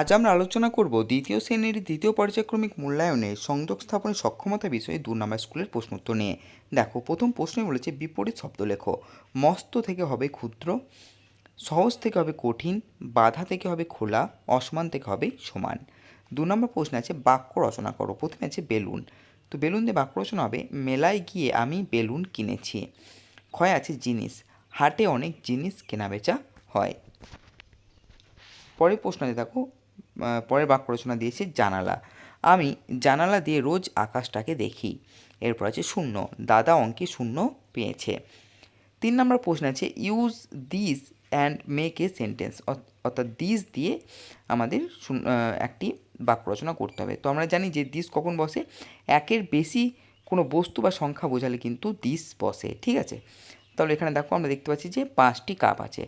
আজ আমরা আলোচনা করব দ্বিতীয় শ্রেণির দ্বিতীয় পর্যায়ক্রমিক মূল্যায়নে সংযোগ স্থাপনের সক্ষমতা বিষয়ে দু নম্বর স্কুলের প্রশ্ন উত্তর নিয়ে। দেখো, প্রথম প্রশ্নই বলেছে, বিপরীত শব্দ লেখো। মস্ত থেকে হবে ক্ষুদ্র, সহজ থেকে হবে কঠিন, বাধা থেকে হবে খোলা, অসমান থেকে হবে সমান। দু নম্বর প্রশ্ন আছে, বাক্য রচনা করো। প্রথমে আছে বেলুন। তো বেলুন দিয়ে বাক্য রচনা হবে, মেলায় গিয়ে আমি বেলুন কিনেছি। ক্ষয় আছে জিনিস। হাটে অনেক জিনিস কেনাবেচা হয়। পরের প্রশ্ন আছে, দেখো পরের বাক্য রচনা দিয়েছে জানালা। আমি জানালা দিয়ে রোজ আকাশটাকে দেখি। এরপর আছে শূন্য। দাদা অঙ্কে শূন্য পেয়েছে। তিন নম্বর প্রশ্ন আছে use this and make a sentence অর্থাৎ দিস দিয়ে আমাদের একটি বাক্য রচনা করতে হবে। তো আমরা জানি যে দিস কখন বসে? একের বেশি কোনো বস্তু বা সংখ্যা বোঝালে কিন্তু দিস বসে। ঠিক আছে? তাহলে এখানে দেখো আমরা দেখতে পাচ্ছি যে পাঁচটি কাপ আছে।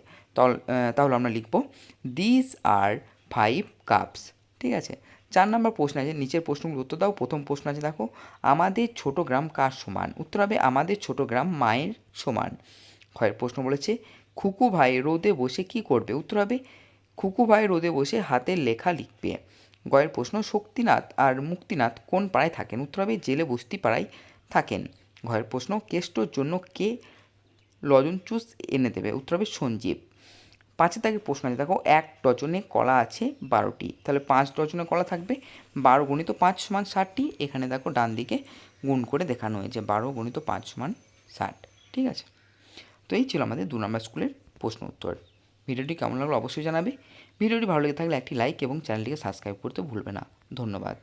তাহলে আমরা লিখব দিস আর ফাইভ কাপস ঠিক আছে? চার নম্বর প্রশ্ন আছে, নিচের প্রশ্নগুলো উত্তর দাও, প্রথম প্রশ্ন আছে, দেখো, আমাদের ছোট গ্রাম কার সমান? উত্তর হবে আমাদের ছোট গ্রাম মায়ের সমান। ক্ষয়ের প্রশ্ন বলেছে, খুকু ভাই রোদে বসে কি করবে? উত্তর হবে, খুকু ভাই রোদে বসে হাতের লেখা লিখবে। গয়ের প্রশ্ন, শক্তিনাথ আর মুক্তিনাথ কোন পাড়ায় থাকেন? উত্তর হবে, জেলে বস্তি পাড়ায় থাকেন। ঘয়ের প্রশ্ন, কেষ্টর জন্য কে লজন চুস এনে দেবে? উত্তর হবে, সঞ্জীব। পাঁচের দাগের প্রশ্ন আছে। দেখো, এক ডজনে কলা আছে বারোটি। তাহলে পাঁচ ডজনে কলা থাকবে। বারো গণিত পাঁচ সমান ষাটটি। এখানে দেখো, ডান দিকে গুণ করে দেখানো হয়েছে। বারো গণিত পাঁচ সমান ষাট। ঠিক আছে? তো এই ছিল আমাদের দু নম্বর স্কুলের প্রশ্ন উত্তর। ভিডিওটি কেমন লাগল অবশ্যই জানাবে। ভিডিওটি ভালো লেগে থাকলে একটি লাইক এবং চ্যানেলটিকে সাবস্ক্রাইব করতে ভুলবে না। ধন্যবাদ।